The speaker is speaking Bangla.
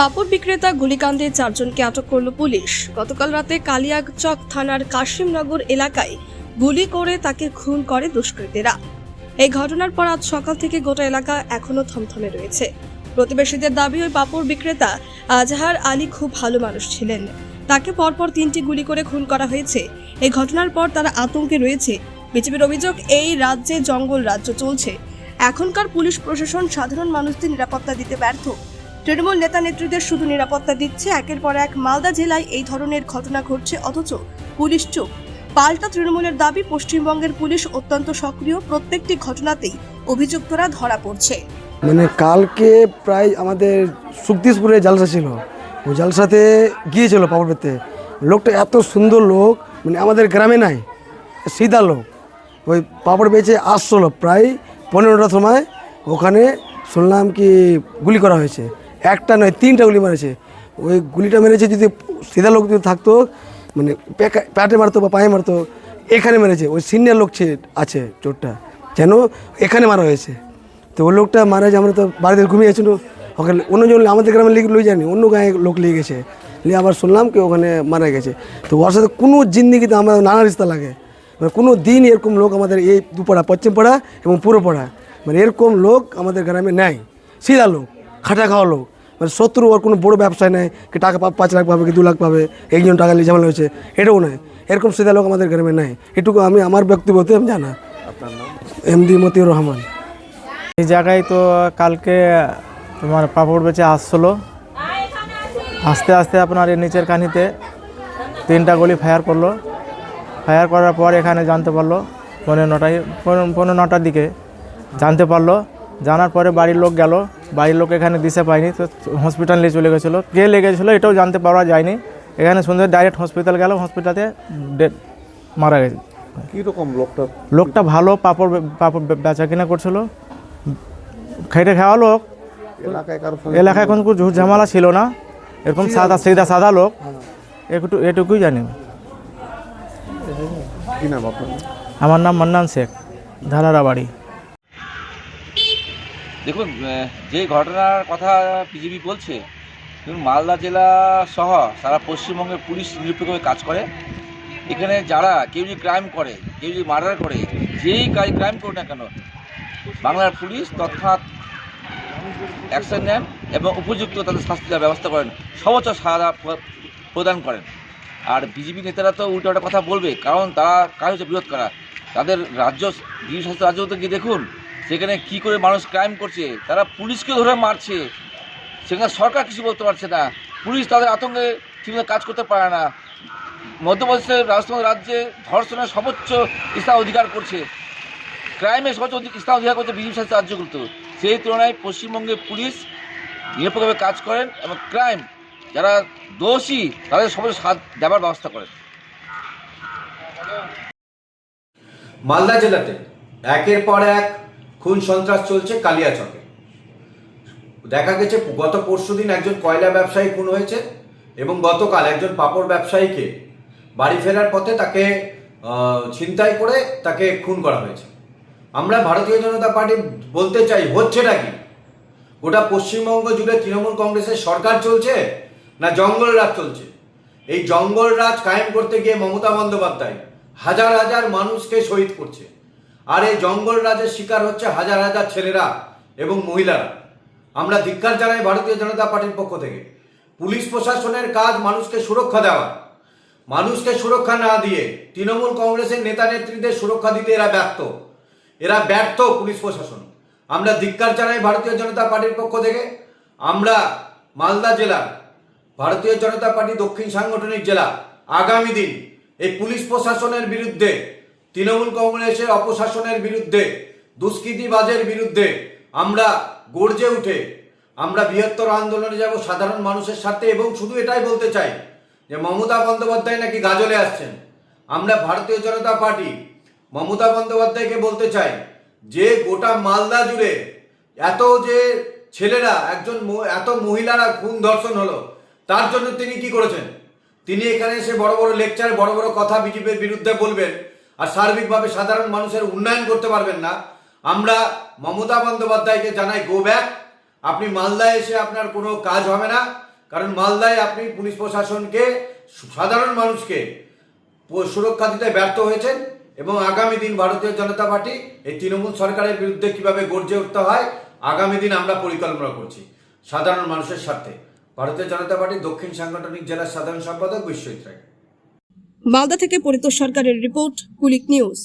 পাপড় বিক্রেতা গুলিকাণ্ডে চারজনকে আটক করল পুলিশ। গতকাল রাতে কালিয়াচক থানার কাশিমনগর এলাকায় গুলি করে তাকে খুন করে দুষ্কৃতীরা। এই ঘটনার পর আজ সকাল থেকে গোটা এলাকা এখনও থমথমে রয়েছে। প্রতিবেশীদের দাবি, ওই পাপড় বিক্রেতা আজহার আলী খুব ভালো মানুষ ছিলেন। তাকে পরপর তিনটি গুলি করে খুন করা হয়েছে। এই ঘটনার পর তারা আতঙ্কে রয়েছে। বিজেপির অভিযোগ, এই রাজ্যে জঙ্গল রাজ্য চলছে। এখনকার পুলিশ প্রশাসন সাধারণ মানুষদের নিরাপত্তা দিতে ব্যর্থ। তৃণমূল নেতা নেত্রীদের শুধু নিরাপত্তা দিচ্ছে, একের পর এক মালদা জেলায় এই ধরনের ঘটনা ঘটছে, অথচ পুলিশ চোখ পাল্টা তৃণমূলের দাবি, পশ্চিমবঙ্গের পুলিশ অত্যন্ত সক্রিয়, প্রত্যেকটি ঘটনাতেই অভিযুক্তরা ধরা পড়ছে। মানে কালকে প্রায় আমাদের সুক্তিসপুরে জালসা ছিল। ওই জালসাতে গিয়েছিল পাপড় পেতে লোকটা এত সুন্দর লোক মানে আমাদের গ্রামে নাই, সিধা লোক। ওই পাপড় বেচে আসছিল প্রায় পনেরোটার সময়, ওখানে শুনলাম কি গুলি করা হয়েছে। একটা নয়, তিনটা গুলি মেরেছে। ওই গুলিটা মেরেছে যদি সিধা লোক যদি থাকতো মানে প্যাটে মারতো বা পায়ে মারতো, এখানে মেরেছে। ওই সিনিয়র লোক আছে চোরটা। যেন এখানে মারা হয়েছে। তো ওই লোকটা মারা যে আমরা তো বাড়িতে ঘুমিয়ে আছি ওকে অন্যজন আমাদের গ্রামে লিখ লই জানি অন্য গায়ে লোক লিয়ে গেছে। নিয়ে আবার শুনলাম কি ওখানে মারা গেছে। তো ওর সাথে কোনো জিন্দিগিতে আমার নানা রিস্তা লাগে। মানে কোনো দিন এরকম লোক আমাদের এই দুপাড়া পশ্চিম পাড়া এবং পুরো পাড়া মানে এরকম লোক আমাদের গ্রামে নেই। সিধা লোক। খাটা খাওয়া লোক মানে শত্রু ওর কোনো বড় ব্যবসায় নেই কি টাকা পা- পাঁচ লাখ পাবে কি দু লাখ পাবে একজন টাকা নিয়ে ঝামেলা হয়েছে এটাও নাই। এরকম সিধা লোক আমাদের গ্রামে নেই। এটুকু আমি আমার ব্যক্তিগত আমি জানা। এমডি মতিউর রহমান। এই জায়গায় তো কালকে তোমার পাপড় বেচে আসছিল। আস্তে আস্তে আপনার এই নিচের কানিতে তিনটা গুলি ফায়ার করল। ফায়ার করার পর এখানে জানতে পারল পনেরো নটায় পনেরো পনেরো নটার দিকে জানতে পারল। জানার পরে বাড়ির লোক গেল। বাড়ির লোক এখানে দিশে পায়নি তো হসপিটাল নিয়ে চলে গেছিল। কে লেগেছিলো এটাও জানতে পারা যায়নি। এখানে সুন্দর ডাইরেক্ট হসপিটাল গেল হসপিটালে ডেড মারা গেছে। কীরকম লোকটা? লোকটা ভালো পাপড় পাপড় বেচা কিনা করছিল। খেটে খাওয়া লোক। এলাকায় এখন ঝুট ঝামেলা ছিল না। এরকম সাদা সিধা সাদা লোক। একটু এটুকুই জানি। আমার নাম মান্নান শেখ ধারারা বাড়ি দেখুন যে ঘটনার কথা বিজেপি বলছে দেখুন মালদা জেলা সহ সারা পশ্চিমবঙ্গের পুলিশ নিরপেক্ষভাবে কাজ করে। এখানে যারা, কেউ যদি ক্রাইম করে, কেউ যদি মার্ডার করে, যেই কাজ ক্রাইম করুক না কেন, বাংলার পুলিশ তৎক্ষণাৎ অ্যাকশন নেন এবং উপযুক্ত তাদের শাস্তি দেওয়ার ব্যবস্থা করেন, সর্বোচ্চ সাজা প্রদান করেন। আর বিজেপি নেতারা তো উল্টো কথা বলবে, কারণ তারা কাজ হচ্ছে বিরোধ করা। তাদের রাজ্য বিজেপি শাসিত রাজ্যতে গিয়ে দেখুন সেখানে কি করে মানুষ ক্রাইম করছে, তারা পুলিশকে ধরে মারছে। সেখানে সরকার কিছু বলতে পারছে না। পুলিশ তাদের আতঙ্কে ঠিকমতো কাজ করতে পারে না। মধ্যপ্রদেশের রাজস্থান রাজ্যে ধর্ষণের সর্বোচ্চ স্থান অধিকার করছে। ক্রাইমের সর্বোচ্চ স্থান অধিকার করছে বিজেপি শাসিত রাজ্যগুলো সেই তুলনায় পশ্চিমবঙ্গে পুলিশ নিরপেক্ষভাবে কাজ করেন এবং ক্রাইম যারা দোষী, তাদের সর্বোচ্চ সাজ দেওয়ার ব্যবস্থা করেন। মালদা জেলাতে একের পর এক খুন সন্ত্রাস চলছে কালিয়াচকে। দেখা গেছে গত পরশুদিন একজন কয়লা ব্যবসায়ী খুন হয়েছে এবং গতকাল একজন পাপড় ব্যবসায়ীকে বাড়ি ফেরার পথে তাকে ছিনতাই করে তাকে খুন করা হয়েছে। আমরা ভারতীয় জনতা পার্টি বলতে চাই, হচ্ছেটা কি? গোটা পশ্চিমবঙ্গ জুড়ে তৃণমূল কংগ্রেসের সরকার চলছে না জঙ্গল রাজ চলছে? এই জঙ্গল রাজ কায়েম করতে গিয়ে মমতা বন্দ্যোপাধ্যায় হাজার হাজার মানুষকে শহীদ করছে। আর এই জঙ্গল রাজের শিকার হচ্ছে হাজার হাজার ছেলেরা এবং মহিলারা। আমরা ধিক্কার জানাই ভারতীয় জনতা পার্টির পক্ষ থেকে। পুলিশ প্রশাসনের কাজ মানুষকে সুরক্ষা দেওয়া। মানুষকে সুরক্ষা না দিয়ে তৃণমূল কংগ্রেসের নেতা নেত্রীদের সুরক্ষা দিতে এরা ব্যর্থ। এরা ব্যর্থ পুলিশ প্রশাসন। আমরা ধিক্কার জানাই ভারতীয় জনতা পার্টির পক্ষ থেকে। আমরা মালদা জেলার ভারতীয় জনতা পার্টি দক্ষিণ সাংগঠনিক জেলা আগামী দিন এই পুলিশ প্রশাসনের বিরুদ্ধে তৃণমূল কংগ্রেসের অপশাসনের বিরুদ্ধে, দুষ্কৃতিবাজের বিরুদ্ধে আমরা গর্জে উঠে, আমরা বৃহত্তর আন্দোলনে যাব সাধারণ মানুষের সাথে এবং শুধু এটাই বলতে চাই যে মমতা বন্দ্যোপাধ্যায় নাকি গাজলে আসছেন। আমরা ভারতীয় জনতা পার্টি, মমতা বন্দ্যোপাধ্যায়কে বলতে চাই যে গোটা মালদা জুড়ে এত যে ছেলেরা, একজন এত মহিলারা খুন ধর্ষণ হলো, তার জন্য তিনি কি করেছেন? তিনি এখানে এসে বড় বড় লেকচার বড় বড় কথা বিজেপির বিরুদ্ধে বলবেন। আর সার্বিকভাবে সাধারণ মানুষের উন্নয়ন করতে পারবেন না। আমরা মমতা বন্দ্যোপাধ্যায়কে জানাই গো ব্যাক আপনি মালদায় এসে আপনার কোনো কাজ হবে না, কারণ মালদায় আপনি পুলিশ প্রশাসনকে, সাধারণ মানুষকে সুরক্ষা দিতে ব্যর্থ হয়েছেন এবং আগামী দিন ভারতীয় জনতা পার্টি এই তৃণমূল সরকারের বিরুদ্ধে কীভাবে গর্জে উঠতে হয়, আগামী দিন আমরা পরিকল্পনা করছি সাধারণ মানুষের স্বার্থে। ভারতীয় জনতা পার্টি দক্ষিণ সাংগঠনিক জেলার সাধারণ সম্পাদক বিশ্বজিৎ রায়। মালদা থেকে পরিতোষ সরকারের রিপোর্ট কুলিক নিউজ।